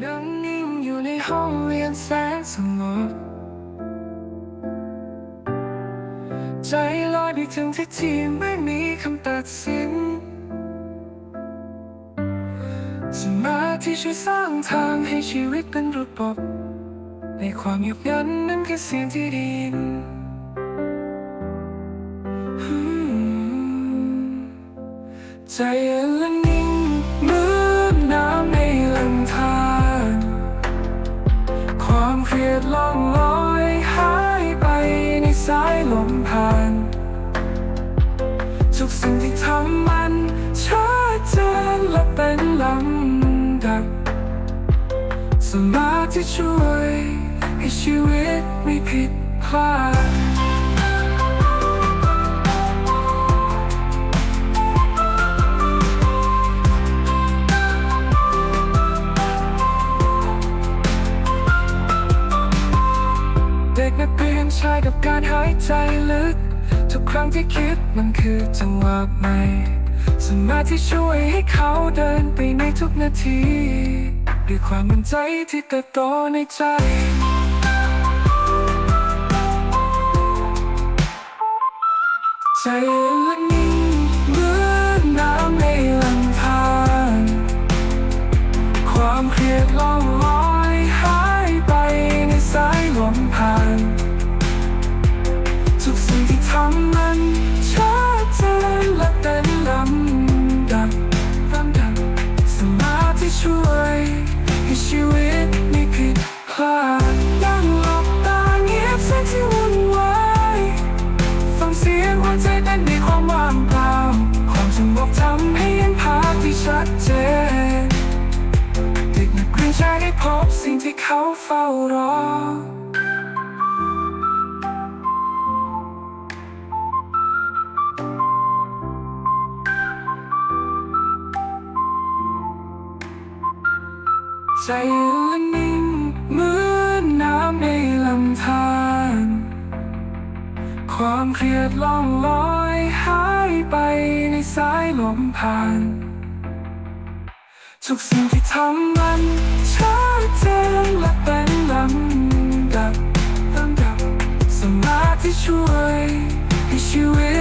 นั่งนิ่งอยู่ในห้องเรียนแสนสงบใจลอยไปถึงที่ที่ไม่มีคำตัดสิน สมาธิช่วยสร้างทางให้ชีวิตเป็นระบบ ในความเงียบงันนั้นคือเสียงที่ดีนใจเย็น ดล่องลอยหายไปในสายลมผ่าน ทุกสิ่งที่ทำมันชัดเจนและเป็นลำดับสมาธิช่วยให้ชีวิตไม่ผิดพลาด การหายใจลึก ทุกครั้งที่คิดมันคือจังหวะใหม่สมาธิช่วยให้เขาเดินไปในทุกนาทีด้วยความมั่นใจที่เติบโตในใจใจละนิ่งเหมือนน้ำในลำธารความเครียดล่องลอย เขาเฝ้ารอ ใจละนิ่งเหมือนน้ำในลำธารความเครียดล่องลอยหายไปในสายลมผ่านทุกสิ่งที่ทำมัน ช่วยให้ชีวิต